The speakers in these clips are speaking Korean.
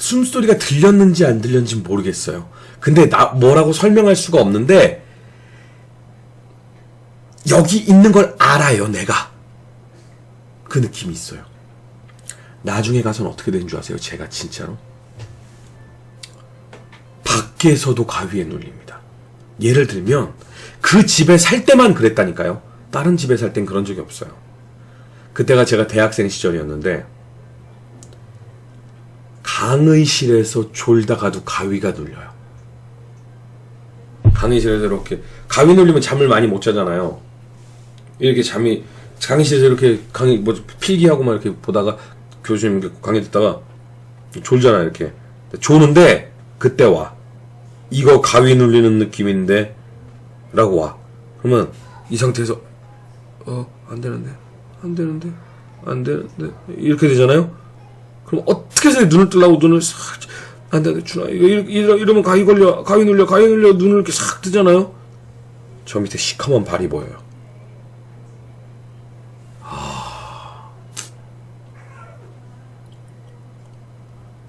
숨소리가 들렸는지 안 들렸는지 모르겠어요. 근데 나 뭐라고 설명할 수가 없는데 여기 있는 걸 알아요, 내가. 그 느낌이 있어요. 나중에 가서는 어떻게 되는 줄 아세요? 제가 진짜로. 밖에서도 가위에 눌립니다. 예를 들면 그 집에 살 때만 그랬다니까요. 다른 집에 살 땐 그런 적이 없어요. 그때가 제가 대학생 시절이었는데 강의실에서 졸다가도 가위가 눌려요. 강의실에서 이렇게 가위 눌리면 잠을 많이 못 자잖아요. 이렇게 잠이 강의실에서 이렇게 강의 뭐 필기하고 막 이렇게 보다가 교수님 강의 듣다가 졸잖아요 이렇게 조는데 그때 와 이거 가위 눌리는 느낌인데 라고 와 그러면 이 상태에서 어 안 되는데 안 되는데 안 되는데 이렇게 되잖아요 그럼 어떻게 해서 눈을 뜨려고 눈을 싹안 되는데 준아 이거 이러, 이러, 이러면 가위 걸려 가위 눌려 가위 눌려 눈을 이렇게 싹 뜨잖아요? 저 밑에 시커먼 발이 보여요.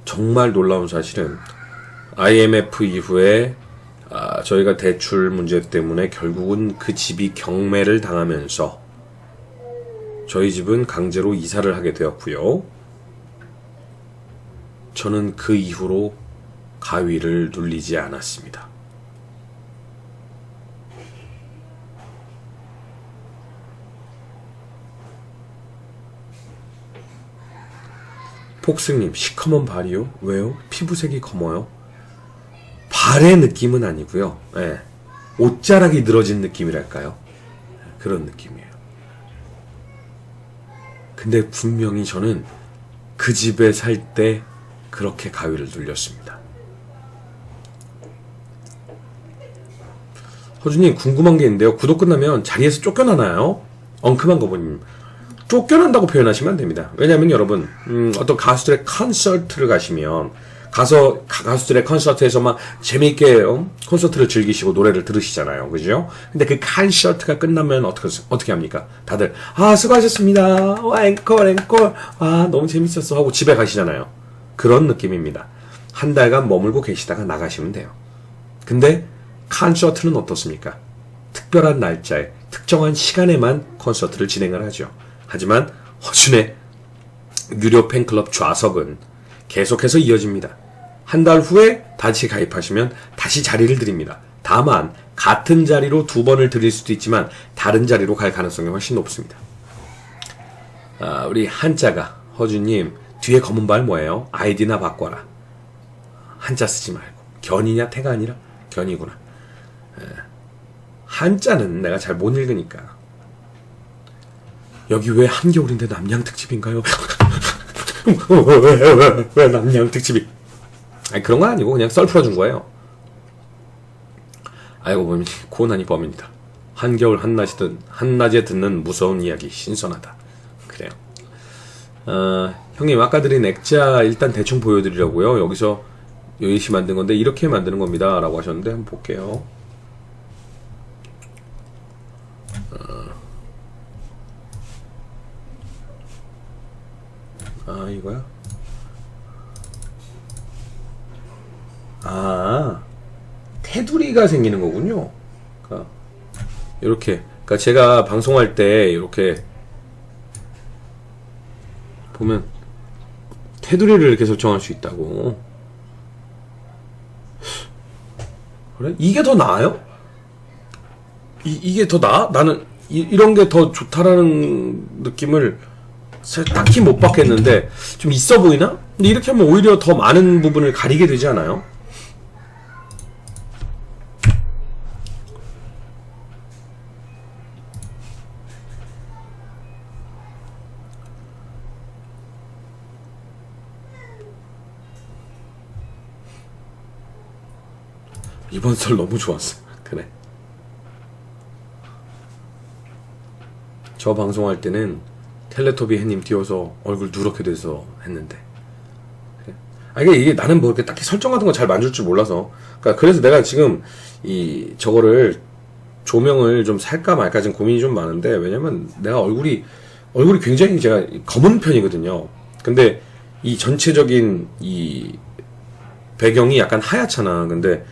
정말 놀라운 사실은 IMF 이후에 아, 저희가 대출 문제 때문에 결국은 그 집이 경매를 당하면서 저희 집은 강제로 이사를 하게 되었고요. 저는 그 이후로 가위를 눌리지 않았습니다. 폭스님, 시커먼 발이요? 왜요? 피부색이 검어요? 발의 느낌은 아니고요. 예. 옷자락이 늘어진 느낌이랄까요? 그런 느낌이에요. 근데 분명히 저는 그 집에 살 때 그렇게 가위를 눌렸습니다. 허준님 궁금한 게 있는데요. 구독 끝나면 자리에서 쫓겨나나요? 엉큼한 거보님 쫓겨난다고 표현하시면 안 됩니다. 왜냐하면 여러분 음, 어떤 가수들의 콘서트를 가시면 가서 가- 가수들의 콘서트에서 막 재미있게 어? 콘서트를 즐기시고 노래를 들으시잖아요, 그죠? 근데 그 콘서트가 끝나면 어떻게 어떻게 합니까? 다들 아 수고하셨습니다, 와 앵콜 앵콜, 아 너무 재밌었어 하고 집에 가시잖아요. 그런 느낌입니다. 한 달간 머물고 계시다가 나가시면 돼요. 근데 콘서트는 어떻습니까? 특별한 날짜에 특정한 시간에만 콘서트를 진행을 하죠. 하지만 허준의 유료 팬클럽 좌석은 계속해서 이어집니다. 한 달 후에 다시 가입하시면 다시 자리를 드립니다. 다만 같은 자리로 두 번을 드릴 수도 있지만 다른 자리로 갈 가능성이 훨씬 높습니다. 아, 우리 한자가 허준님 뒤에 검은 발 뭐예요? 아이디나 바꿔라. 한자 쓰지 말고 견이냐 태가 아니라 견이구나. 에, 한자는 내가 잘 못 읽으니까 여기 왜 한겨울인데 남양 특집인가요? 왜, 왜, 왜, 왜 남양 특집이? 아니 그런 건 아니고 그냥 썰 풀어준 거예요. 알고 보면 고난이 범입니다. 한겨울 한낮이 듣, 한낮에 듣는 무서운 이야기 신선하다. 그래요. 어, 형님 아까 드린 액자 일단 대충 보여드리려고요. 여기서 요이시 만든 건데 이렇게 만드는 겁니다. 라고 하셨는데 한번 볼게요. 아 이거야? 아 테두리가 생기는 거군요. 그러니까 이렇게 그러니까 제가 방송할 때 이렇게 보면 테두리를 이렇게 설정할 수 있다고. 그래? 이게 더 나아요? 이, 이게 더 나아? 나는 이, 이런 게 더 좋다라는 느낌을 딱히 못 받겠는데 좀 있어 보이나? 근데 이렇게 하면 오히려 더 많은 부분을 가리게 되지 않아요? 이번 설 너무 좋았어. 그래. 저 방송할 때는 텔레토비 해님 띄워서 얼굴 누렇게 돼서 했는데. 그래. 아, 이게, 이게 나는 뭐 이렇게 딱히 설정 같은 거 잘 만들 줄 몰라서. 그러니까 그래서 내가 지금 이, 저거를 조명을 좀 살까 말까 지금 고민이 좀 많은데, 왜냐면 내가 얼굴이, 얼굴이 굉장히 제가 검은 편이거든요. 근데 이 전체적인 이 배경이 약간 하얗잖아. 근데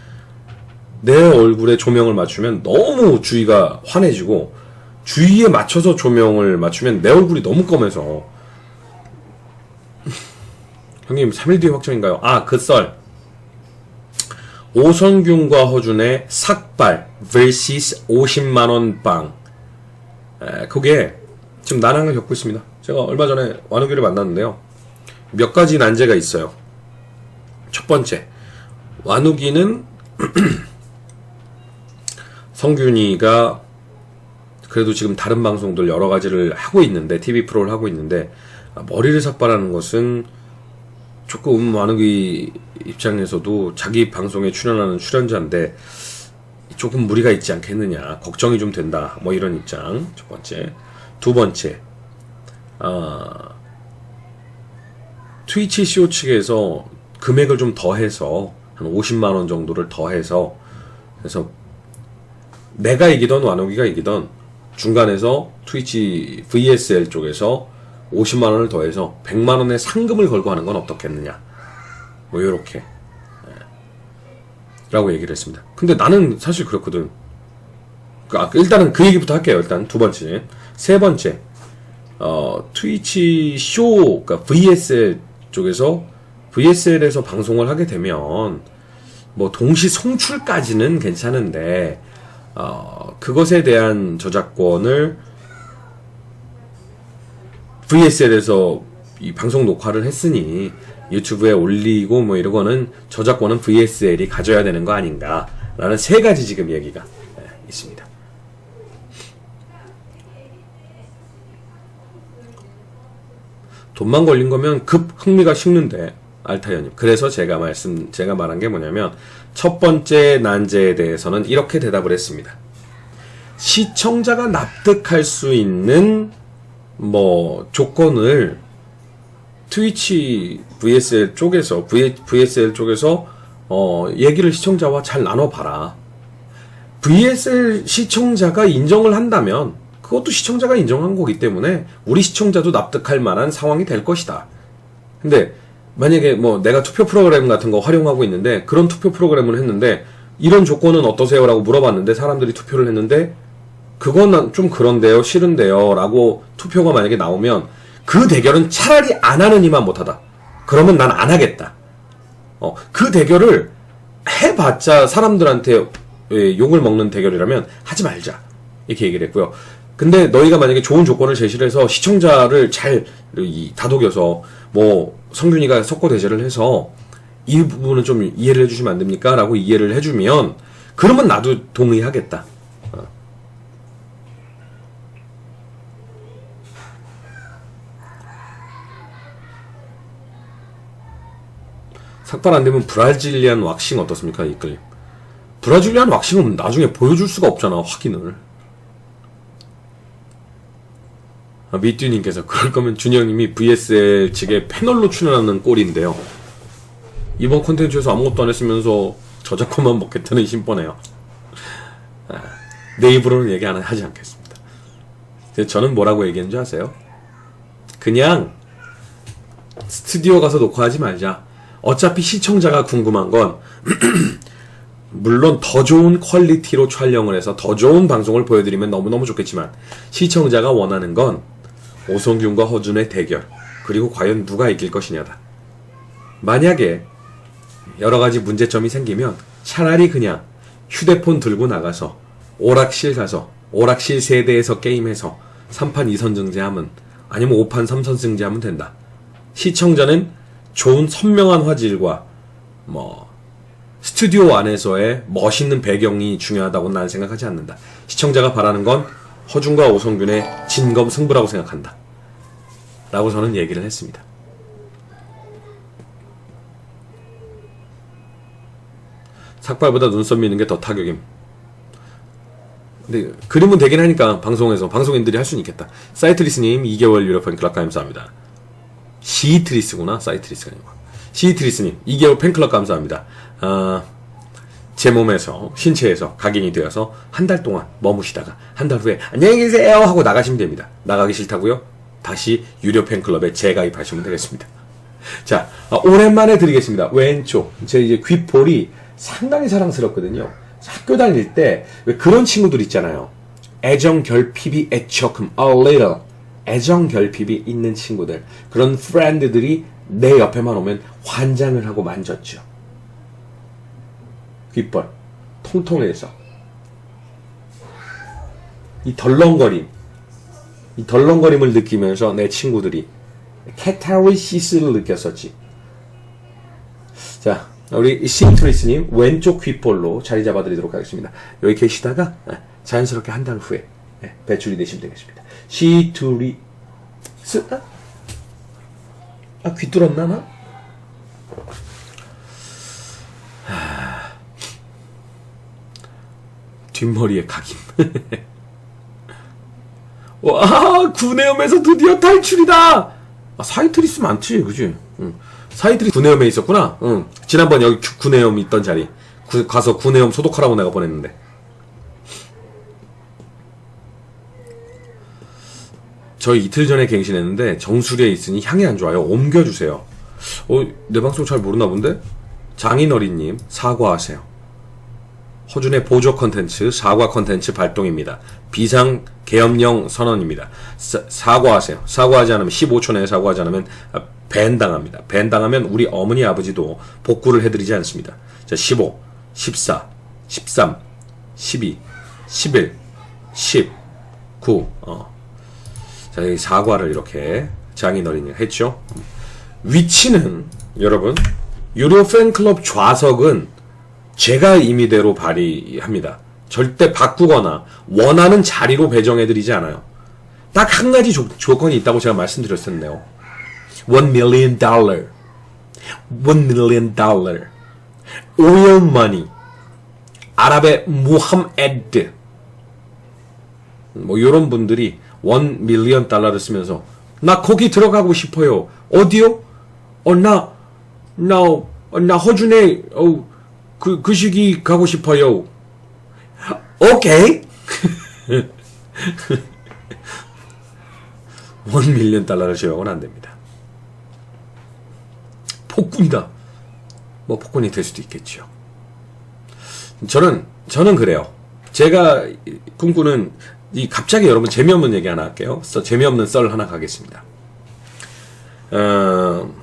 내 얼굴에 조명을 맞추면 너무 주위가 환해지고 주위에 맞춰서 조명을 맞추면 내 얼굴이 너무 검해서. 형님 3일 뒤에 확정인가요? 아 그 썰. 오선균과 허준의 삭발 vs 50만원 빵. 에, 그게 지금 난항을 겪고 있습니다. 제가 얼마 전에 완우기를 만났는데요. 몇 가지 난제가 있어요. 첫 번째 완우기는 성균이가 그래도 지금 다른 방송들 여러 가지를 하고 있는데 TV 프로를 하고 있는데 아, 머리를 삭발하는 것은 조금 완욱이 입장에서도 자기 방송에 출연하는 출연자인데 조금 무리가 있지 않겠느냐 걱정이 좀 된다 뭐 이런 입장 첫 번째. 두 번째 아 트위치 쇼 측에서 금액을 좀 더해서 한 50만 원 정도를 더해서 그래서 내가 이기던 완욱이가 이기던 중간에서 트위치 VSL 쪽에서 50만 원을 더해서 100만 원의 상금을 걸고 하는 건 어떻겠느냐. 뭐 요렇게. 예. 라고 얘기를 했습니다. 근데 나는 사실 그렇거든. 그, 아, 일단은 그 얘기부터 할게요. 일단 두 번째. 세 번째. 어, 트위치 쇼, 그러니까 VSL 쪽에서 VSL에서 방송을 하게 되면 뭐 동시 송출까지는 괜찮은데 어, 그것에 대한 저작권을 VSL에서 이 방송 녹화를 했으니 유튜브에 올리고 뭐 이러고는 저작권은 VSL이 가져야 되는 거 아닌가라는 세 가지 지금 얘기가 네, 있습니다. 돈만 걸린 거면 급 흥미가 식는데 알타이어님. 그래서 제가 말씀 제가 말한 게 뭐냐면 첫 번째 난제에 대해서는 이렇게 대답을 했습니다. 시청자가 납득할 수 있는 뭐 조건을 트위치 VSL 쪽에서 VSL 쪽에서 어 얘기를 시청자와 잘 나눠봐라. VSL 시청자가 인정을 한다면 그것도 시청자가 인정한 거기 때문에 우리 시청자도 납득할 만한 상황이 될 것이다. 근데 만약에 뭐 내가 투표 프로그램 같은 거 활용하고 있는데 그런 투표 프로그램을 했는데 이런 조건은 어떠세요 라고 물어봤는데 사람들이 투표를 했는데 그건 좀 그런데요, 싫은데요 라고 투표가 만약에 나오면 그 대결은 차라리 안 하는 이만 못하다. 그러면 난 안 하겠다. 어, 그 대결을 해봤자 사람들한테 예, 욕을 먹는 대결이라면 하지 말자. 이렇게 얘기를 했고요. 근데 너희가 만약에 좋은 조건을 제시를 해서 시청자를 잘 이, 다독여서 뭐 성균이가 석고 대제를 해서 이 부분은 좀 이해를 해주시면 안 됩니까? 라고 이해를 해주면 그러면 나도 동의하겠다. 어. 삭발 안 되면 브라질리안 왁싱 어떻습니까? 이끌림. 브라질리안 왁싱은 나중에 보여줄 수가 없잖아, 확인을. 아, 미띠님께서 그럴 거면 준영님이 VSL 측에 패널로 출연하는 꼴인데요. 이번 콘텐츠에서 아무것도 안 했으면서 저작권만 먹겠다는 심보네요. 아, 내 입으로는 얘기 안 하지 않겠습니다. 저는 뭐라고 얘기했는지 아세요? 그냥 스튜디오 가서 녹화하지 말자. 어차피 시청자가 궁금한 건 물론 더 좋은 퀄리티로 촬영을 해서 더 좋은 방송을 보여드리면 너무너무 좋겠지만 시청자가 원하는 건 오성균과 허준의 대결 그리고 과연 누가 이길 것이냐다. 만약에 여러 가지 문제점이 생기면 차라리 그냥 휴대폰 들고 나가서 오락실 가서 오락실 세대에서 게임해서 3판 2선승제 하면 아니면 5판 3선승제 하면 된다. 시청자는 좋은 선명한 화질과 뭐 스튜디오 안에서의 멋있는 배경이 중요하다고 나는 생각하지 않는다. 시청자가 바라는 건 허준과 오성균의 진검 승부라고 생각한다. 라고 저는 얘기를 했습니다. 삭발보다 눈썹 미는 게 더 타격임. 근데 그림은 되긴 하니까 방송에서 방송인들이 할 수는 있겠다. 사이트리스님 2개월 유료 팬클럽 감사합니다. 시트리스구나 사이트리스가 아니고 시트리스님 2개월 팬클럽 감사합니다. 아, 제 몸에서 신체에서 각인이 되어서 한 달 동안 머무시다가 한 달 후에 안녕히 계세요 하고 나가시면 됩니다. 나가기 싫다고요? 다시 유료 팬클럽에 재가입하시면 되겠습니다. 자, 어, 오랜만에 드리겠습니다. 왼쪽. 제 이제 귓볼이 상당히 사랑스럽거든요. 학교 다닐 때왜 그런 친구들 있잖아요. 애정 결핍이 애처금 a little 애정 결핍이 있는 친구들 그런 프렌드들이 내 옆에만 오면 환장을 하고 만졌죠. 귓볼 통통해서 이 덜렁거림 이 덜렁거림을 느끼면서 내 친구들이 캐타리시스를 느꼈었지. 자, 우리 심트리스님 왼쪽 귓볼로 자리 잡아드리도록 하겠습니다. 여기 계시다가 예, 자연스럽게 한 달 후에 예, 배출이 되시면 되겠습니다. 시투리스 아, 아, 귀 뚫었나 나? 뒷머리에 각임. 와, 구내염에서 드디어 탈출이다! 아, 사이트리스 많지, 그지? 응. 사이트리스 구내염에 있었구나. 응. 지난번 여기 구- 구내염 있던 자리. 구- 가서 구내염 소독하라고 내가 보냈는데. 저 이틀 전에 갱신했는데 정수리에 있으니 향이 안 좋아요. 옮겨주세요. 어, 내 방송 잘 모르나 본데? 장인어린님 사과하세요. 허준의 보조 컨텐츠 사과 컨텐츠 발동입니다. 비상 계엄령 선언입니다. 사, 과하세요 사과하지 않으면 15초 내에 사과하지 않으면 아, 밴 당합니다. 밴 당하면 우리 어머니 아버지도 복구를 해드리지 않습니다. 자, 15, 14, 13, 12, 11, 10, 9. 어. 자, 이 사과를 이렇게 장인 어린이 했죠. 위치는 여러분 유료 팬클럽 좌석은 제가 임의대로 발의합니다. 절대 바꾸거나 원하는 자리로 배정해드리지 않아요. 딱 한 가지 조, 조건이 있다고 제가 말씀드렸었네요. One million dollar. One million dollar. oil money. 아랍의 무함에드. 뭐 이런 분들이 원 밀리언 달러를 쓰면서 나 거기 들어가고 싶어요. 어디요? 어 나나 어, 나 허준에 어, 그, 그 시기 가고 싶어요. 오케이. 원 밀리언 달러를 제외하고는 안 됩니다. 폭군이다. 뭐 폭군이 될 수도 있겠죠. 저는 저는 그래요. 제가 꿈꾸는 이 갑자기 여러분 재미없는 얘기 하나 할게요. 써- 재미없는 썰 하나 가겠습니다. 어,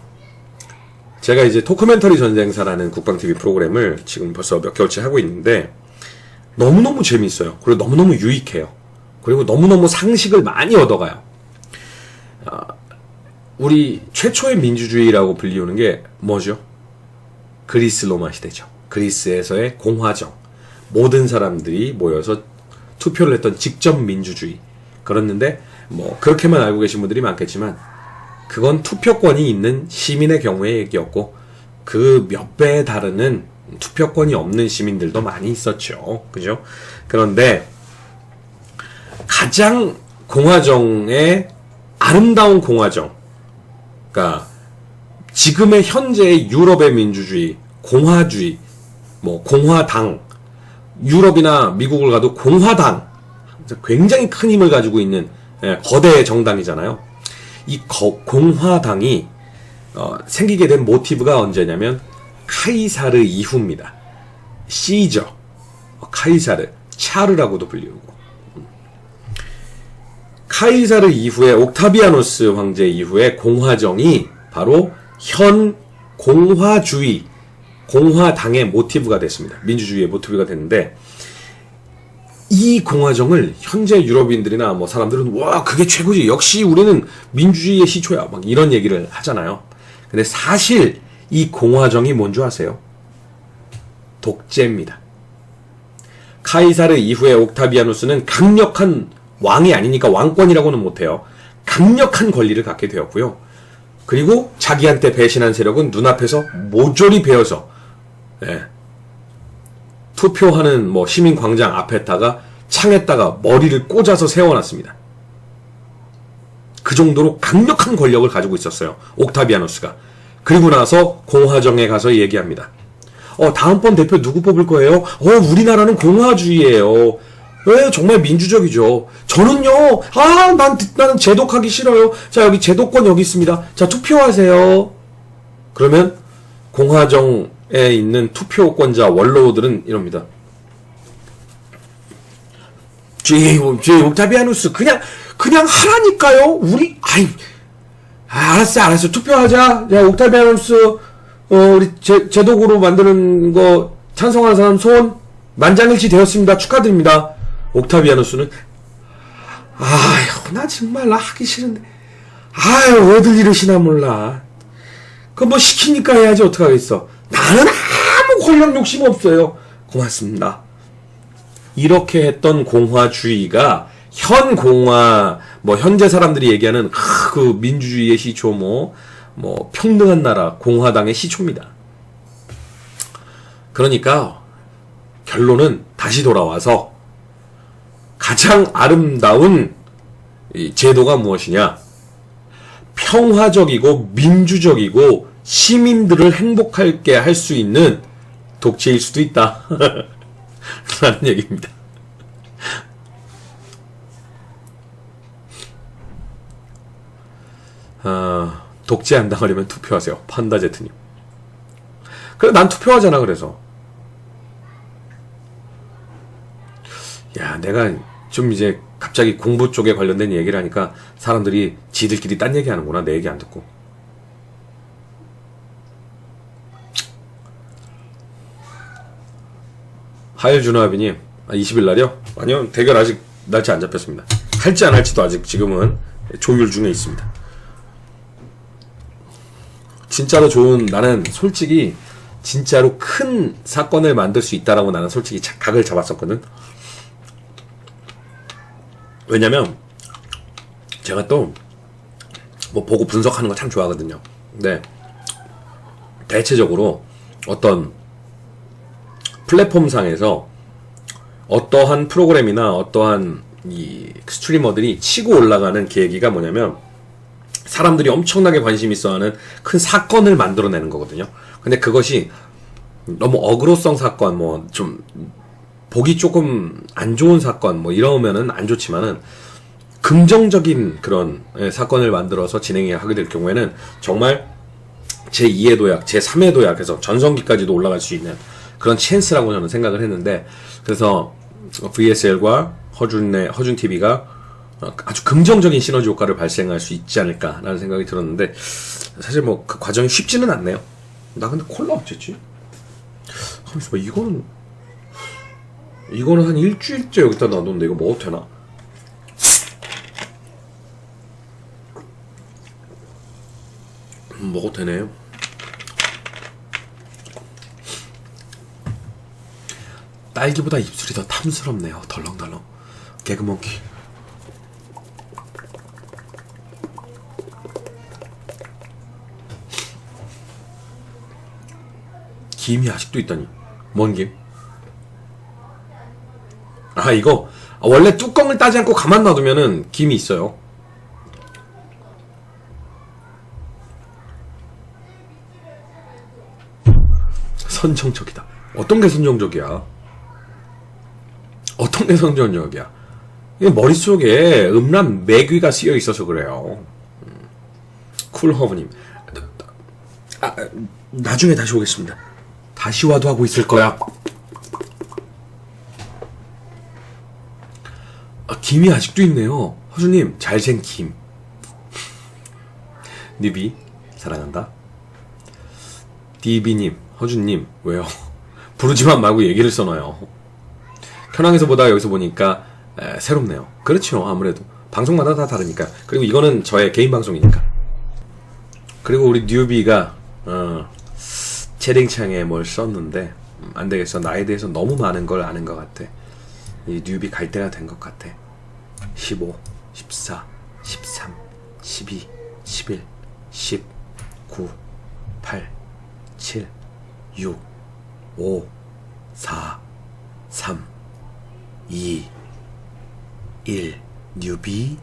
제가 이제 토크멘터리 전쟁사라는 국방 TV 프로그램을 지금 벌써 몇 개월째 하고 있는데 너무너무 재미있어요. 그리고 너무너무 유익해요. 그리고 너무너무 상식을 많이 얻어가요. 아, 우리 최초의 민주주의라고 불리우는 게 뭐죠? 그리스 로마 시대죠. 그리스에서의 공화정. 모든 사람들이 모여서 투표를 했던 직접 민주주의. 그렇는데 뭐 그렇게만 알고 계신 분들이 많겠지만 그건 투표권이 있는 시민의 경우의 얘기였고 그 몇 배에 다르는 투표권이 없는 시민들도 많이 있었죠. 그죠? 그런데 가장 공화정의 아름다운 공화정 그러니까 지금의 현재의 유럽의 민주주의, 공화주의, 뭐 공화당, 유럽이나 미국을 가도 공화당 굉장히 큰 힘을 가지고 있는 예, 거대 정당이잖아요. 이 거- 공화당이 어, 생기게 된 모티브가 언제냐면 카이사르 이후입니다. 시저, 어, 카이사르, 차르라고도 불리우고 카이사르 이후에 옥타비아노스 황제 이후에 공화정이 바로 현 공화주의, 공화당의 모티브가 됐습니다. 민주주의의 모티브가 됐는데 이 공화정을 현재 유럽인들이나 뭐 사람들은 와 그게 최고지 역시 우리는 민주주의의 시초야 막 이런 얘기를 하잖아요. 근데 사실 이 공화정이 뭔지 아세요? 독재입니다. 카이사르 이후에 옥타비아누스는 강력한 왕이 아니니까 왕권이라고는 못해요. 강력한 권리를 갖게 되었고요. 그리고 자기한테 배신한 세력은 눈앞에서 모조리 베어서 예, 투표하는 뭐 시민 광장 앞에다가 창에다가 머리를 꽂아서 세워놨습니다. 그 정도로 강력한 권력을 가지고 있었어요. 옥타비아누스가. 그리고 나서 공화정에 가서 얘기합니다. 어, 다음번 대표 누구 뽑을 거예요? 어, 우리나라는 공화주의예요. 왜 정말 민주적이죠. 저는요, 아, 난, 나는 제독하기 싫어요. 자, 여기 제독권 여기 있습니다. 자, 투표하세요. 그러면 공화정에 있는 투표권자 원로들은 이럽니다. 제, 제 옥타비아누스 그냥 그냥 하라니까요. 우리 아이 아, 알았어 알았어 투표하자. 야 옥타비아누스 어, 우리 제, 제독으로 만드는 거 찬성하는 사람 손 만장일치 되었습니다. 축하드립니다. 옥타비아누스는 아휴 나 정말 나 하기 싫은데 아유 어딜 이러시나 몰라. 그 뭐 시키니까 해야지 어떡하겠어. 나는 아무 권력 욕심 없어요. 고맙습니다. 이렇게 했던 공화주의가 현 공화 뭐 현재 사람들이 얘기하는 아, 그 민주주의의 시초 뭐, 뭐 평등한 나라 공화당의 시초입니다. 그러니까 결론은 다시 돌아와서 가장 아름다운 이 제도가 무엇이냐? 평화적이고 민주적이고 시민들을 행복하게 할 수 있는 독재일 수도 있다. 라는 얘기입니다. 아, 독재 안 당하려면 투표하세요. 판다제트님. 그래, 난 투표하잖아, 그래서. 야, 내가 좀 이제 갑자기 공부 쪽에 관련된 얘기를 하니까 사람들이 지들끼리 딴 얘기 하는구나. 내 얘기 안 듣고. 하일준화비님, 아, 20일 날이요? 아니요, 대결 아직 날짜 안 잡혔습니다. 할지 안 할지도 아직 지금은 조율 중에 있습니다. 진짜로 좋은, 나는 솔직히, 진짜로 큰 사건을 만들 수 있다라고 나는 솔직히 자- 각을 잡았었거든. 왜냐면, 제가 또, 뭐 보고 분석하는 거 참 좋아하거든요. 근데, 대체적으로 어떤 플랫폼상에서 어떠한 프로그램이나 어떠한 이 스트리머들이 치고 올라가는 계기가 뭐냐면 사람들이 엄청나게 관심 있어 하는 큰 사건을 만들어내는 거거든요. 근데 그것이 너무 어그로성 사건, 뭐 좀 보기 조금 안 좋은 사건, 뭐 이러면은 안 좋지만은 긍정적인 그런 예, 사건을 만들어서 진행하게 될 경우에는 정말 제 2의 도약, 제 3의 도약에서 전성기까지도 올라갈 수 있는 그런 찬스라고 저는 생각을 했는데 그래서 VSL과 허준의 허준 TV가 아주 긍정적인 시너지 효과를 발생할 수 있지 않을까라는 생각이 들었는데 사실 뭐 그 과정이 쉽지는 않네요. 나 근데 콜라 어쨌지? 잠시만 이거는 이거는 한 일주일째 여기다 놔뒀는데 이거 먹어도 되나? 음, 먹어도 되네요. 딸기보다 입술이 더 탐스럽네요. 덜렁덜렁. 개그몽키. 김이 아직도 있다니. 뭔 김? 아, 이거. 아, 원래 뚜껑을 따지 않고 가만 놔두면은 김이 있어요. 선정적이다. 어떤 게 선정적이야? 게 선정적이야? 이게 머릿속에 음란 매귀가 쓰여 있어서 그래요. 음. 쿨허브님. 아, 아, 나중에 다시 오겠습니다. 다시 와도 하고 있을 거야. 아, 김이 아직도 있네요. 허주님, 잘생 김. 니비, 사랑한다. 디비님, 허준님, 왜요? 부르지만 말고 얘기를 써놔요. 현황에서 보다 여기서 보니까 에, 새롭네요. 그렇죠, 아무래도. 방송마다 다 다르니까. 그리고 이거는 저의 개인 방송이니까. 그리고 우리 뉴비가, 어, 채팅창에 뭘 썼는데, 음, 안 되겠어. 나에 대해서 너무 많은 걸 아는 것 같아. 이 뉴비 갈 때가 된 것 같아. 15, 14, 13, 12, 11, 10, 9, 8, 7, 6, 5, 4, 3, 2, 1, 뉴비.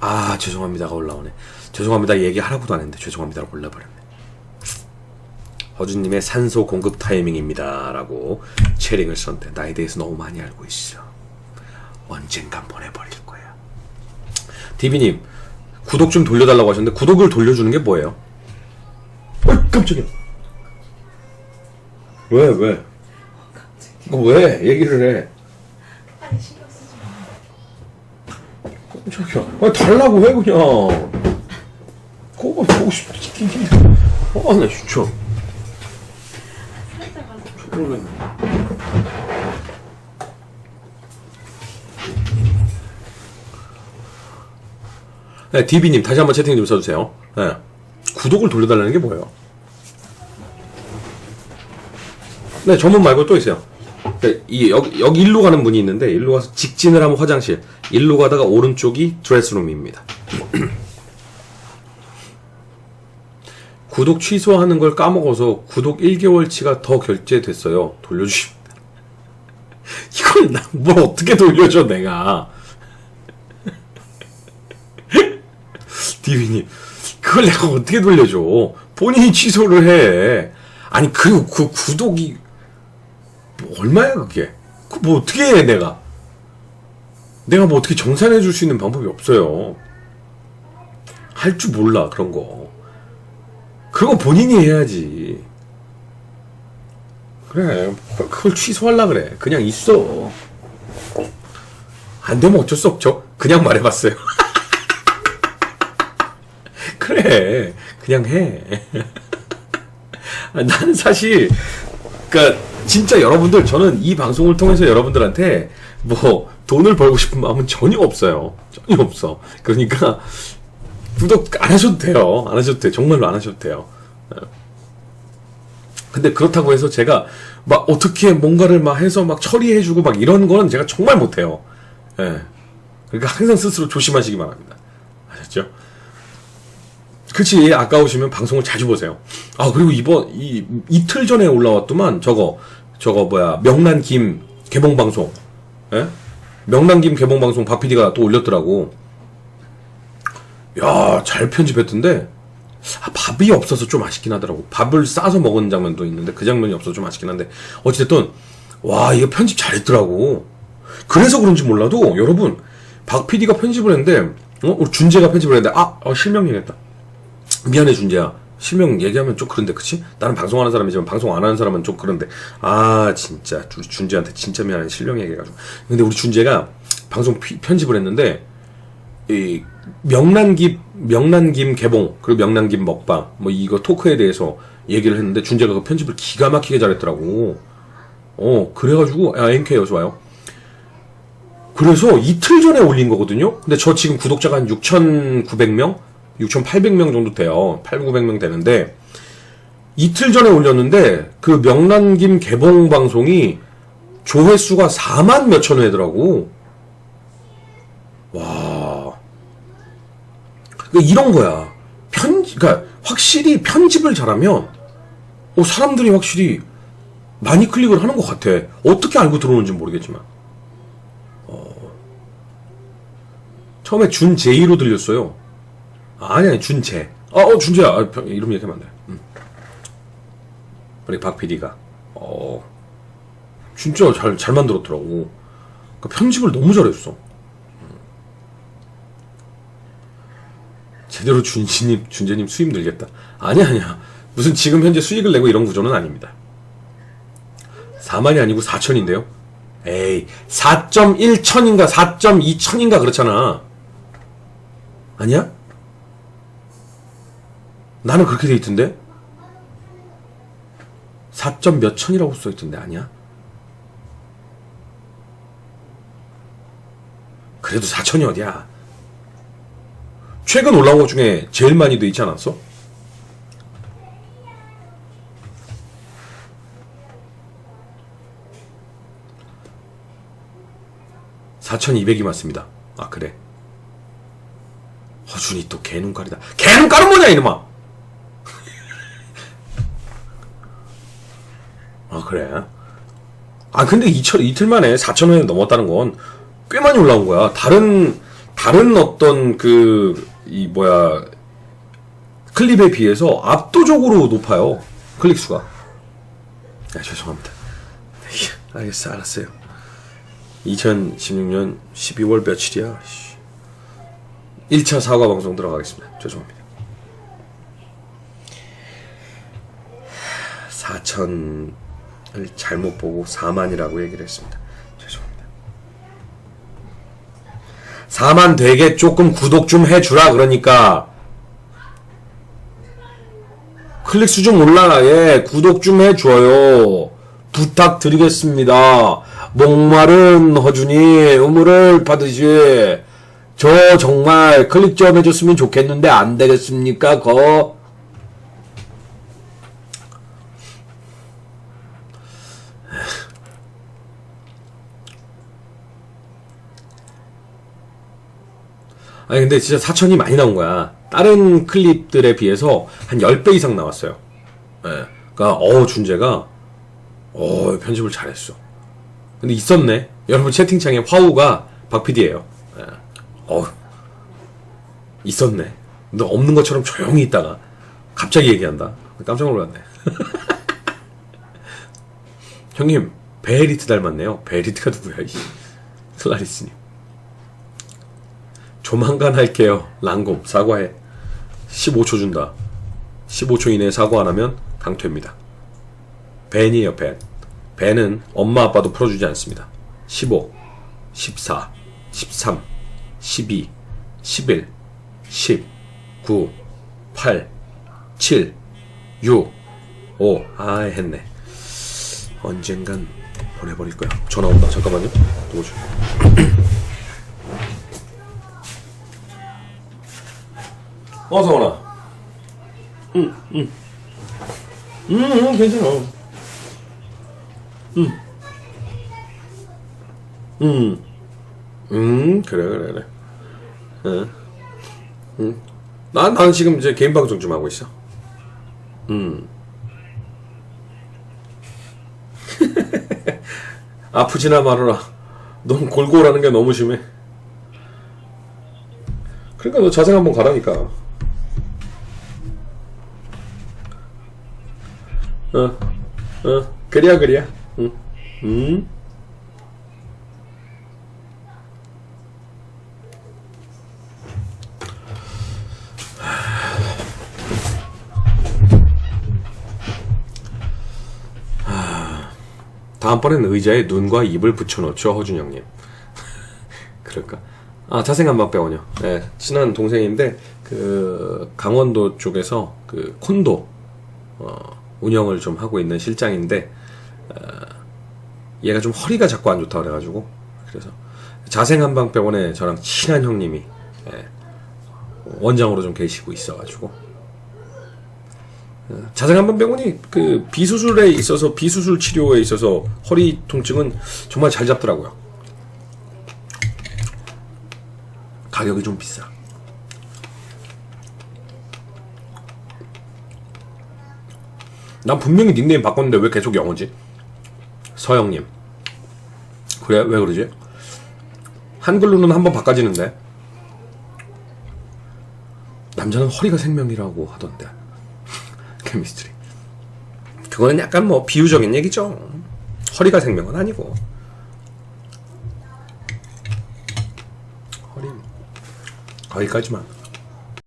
아, 죄송합니다가 올라오네. 죄송합니다. 얘기하라고도 안 했는데, 죄송합니다가 올라버렸네. 허준님의 산소 공급 타이밍입니다. 라고 채링을 썼는데, 나에 대해서 너무 많이 알고 있어. 언젠간 보내버릴 거야. 디비님 구독 좀 돌려달라고 하셨는데 구독을 돌려주는 게 뭐예요? 어 깜짝이야. 왜 왜? 어, 왜 얘기를 해? 아니 신경 쓰지 마. 깜짝이야. 아, 달라고 해 그냥. 그거 보고 싶지. 아, 나 진짜. 살짝 안 모르겠네. 네, DB님 다시 한번 채팅 좀 써주세요. 네. 구독을 돌려달라는 게 뭐예요? 네, 전문 말고 또 있어요. 네, 이 여기, 여기 일로 가는 문이 있는데 일로 가서 직진을 하면 화장실, 일로 가다가 오른쪽이 드레스룸입니다. 구독 취소하는 걸 까먹어서 구독 1개월치가 더 결제됐어요. 돌려주십니다. 이걸 나뭘 어떻게 돌려줘 내가. 디비님 그걸 내가 어떻게 돌려줘. 본인이 취소를 해. 아니 그리고 그 구독이 뭐 얼마야 그게. 그 뭐 어떻게 해 내가. 내가 뭐 어떻게 정산해 줄 수 있는 방법이 없어요. 할 줄 몰라 그런 거. 그거 본인이 해야지. 그래, 그- 그걸 취소하려 그래. 그냥 있어. 안 되면 어쩔 수 없죠. 그냥 말해봤어요. 그래, 그냥 해. 아, 나는 사실, 그니까, 진짜 여러분들, 저는 이 방송을 통해서 여러분들한테 뭐, 돈을 벌고 싶은 마음은 전혀 없어요. 전혀 없어. 그러니까, 구독 안 하셔도 돼요. 안 하셔도 돼요. 정말로 안 하셔도 돼요. 예. 근데 그렇다고 해서 제가 막 어떻게 뭔가를 막 해서 막 처리해주고 막 이런 거는 제가 정말 못해요. 예. 그러니까 항상 스스로 조심하시기 바랍니다. 아셨죠? 그치, 아까우시면 방송을 자주 보세요. 아, 그리고 이번, 이, 이틀 전에 올라왔더만, 저거, 저거 뭐야, 명란 김 개봉 방송. 예? 명란 김 개봉 방송 박 PD가 또 올렸더라고. 야, 잘 편집했던데, 아, 밥이 없어서 좀 아쉽긴 하더라고. 밥을 싸서 먹은 장면도 있는데, 그 장면이 없어서 좀 아쉽긴 한데, 어찌됐든, 와, 이거 편집 잘했더라고. 그래서 그런지 몰라도, 여러분, 박 PD가 편집을 했는데, 어? 준재가 편집을 했는데, 아, 어, 실명 얘기했다. 미안해, 준재야. 실명 얘기하면 좀 그런데, 그치? 나는 방송하는 사람이지만, 방송 안 하는 사람은 좀 그런데, 아, 진짜, 우리 준재한테 진짜 미안해, 실명 얘기해가지고. 근데 우리 준재가 방송 피- 편집을 했는데, 이 명란김 명란김 개봉 그리고 명란김 먹방 뭐 이거 토크에 대해서 얘기를 했는데 준재가 그 편집을 기가 막히게 잘했더라고. 어 그래가지고 아 NK요 좋아요. 그래서 이틀 전에 올린 거거든요. 근데 저 지금 구독자가 한 6,900명, 6,800명 정도 돼요. 8,900명 되는데 이틀 전에 올렸는데 그 명란김 개봉 방송이 조회수가 4만 몇천 회더라고. 그러니까 이런 거야. 편, 그러니까 확실히 편집을 잘하면 어, 사람들이 확실히 많이 클릭을 하는 것 같아. 어떻게 알고 들어오는지 모르겠지만. 어, 처음에 준 제이로 들렸어요. 아, 아니, 아니, 준재. 어, 어 준재야. 아, 편- 이름 얘기하면 안 돼. 음. 우리 박 PD가. 어, 진짜 잘, 잘 만들었더라고. 그러니까 편집을 너무 잘했어. 제대로 준지님, 준재님 수입 늘겠다. 아니야, 아니야. 무슨 지금 현재 수익을 내고 이런 구조는 아닙니다. 4만이 아니고 4천인데요? 에이, 4.1천인가 4.2천인가 그렇잖아. 아니야? 나는 그렇게 돼 있던데? 4. 몇 천이라고 써 있던데 아니야? 그래도 4천이 어디야? 최근 올라온 것 중에 제일 많이 돼 있지 않았어? (4200이) 맞습니다 아 그래 허준이 또 개눈깔이다 개눈깔은 뭐냐 이놈아 아 그래 아 근데 이철 이틀 만에 4천 회 넘었다는 건 꽤 많이 올라온 거야. 다른 다른 어떤 그 이 뭐야 클립에 비해서 압도적으로 높아요. 클릭 수가. 아 죄송합니다. 알겠어, 알았어요. 2016년 12월 며칠이야? 씨. 1차 사과 방송 들어가겠습니다. 죄송합니다. 4천을 잘못 보고 4만이라고 얘기를 했습니다. 죄송합니다. 4만 되게 조금 구독 좀 해주라 그러니까. 클릭 수 좀 올라 예 구독 좀 해줘요. 부탁드리겠습니다. 목마른 허준이 우물을 받으시 저 정말 클릭 좀 해줬으면 좋겠는데 안 되겠습니까? 거 아니 근데 진짜 사천이 많이 나온 거야. 다른 클립들에 비해서 한 10배 이상 나왔어요. 예. 그니까 어 준재가 어 편집을 잘했어. 근데 있었네. 여러분 채팅창에 화우가 박 PD예요. 예. 어 있었네. 너 없는 것처럼 조용히 있다가 갑자기 얘기한다. 깜짝 놀랐네. 형님 베리트 닮았네요. 베리트가 누구야? 이 클라리스님. 조만간 할게요. 랑곰 사과해. 15초 준다. 15초 이내에 사과 안 하면 강퇴입니다. 벤이에요, 벤. 벤은 엄마 아빠도 풀어주지 않습니다. 15, 14, 13, 12, 11, 10, 9, 8, 7, 6, 5. 아, 했네. 언젠간 보내버릴 거야. 전화 온다. 잠깐만요. 누구죠? 어, 성원아. 응, 응. 응, 응, 괜찮아. 응. 응. 응, 그래, 그래, 그래. 응. 응. 난, 난 지금 이제 개인 방송 좀 하고 있어. 응. 아프지나 말아라. 너무 골골하는 게 너무 심해. 그러니까 너 자생 한번 가라니까. 어, 어, 그래야, 그래야. 응, 응. 다음번엔 의자에 눈과 입을 붙여놓죠, 허준영님. 그럴까? 아, 자생한방병원이요. 네, 친한 동생인데, 그, 강원도 쪽에서 그 콘도, 어, 운영을 좀 하고 있는 실장인데, 어, 얘가 좀 허리가 자꾸 안 좋다 그래가지고, 그래서 자생한방병원에 저랑 친한 형님이, 예, 원장으로 좀 계시고 있어가지고, 어, 자생한방병원이 그 비수술에 있어서, 비수술 치료에 있어서 허리 통증은 정말 잘 잡더라고요. 가격이 좀 비싸. 난 분명히 닉네임 바꿨는데 왜 계속 영어지? 서영님. 그래? 왜 그러지? 한글로는 한번 바꿔지는데. 남자는 허리가 생명이라고 하던데. 케미스트리. 그거는 약간 뭐 비유적인 얘기죠. 허리가 생명은 아니고. 허리. 거기까지만.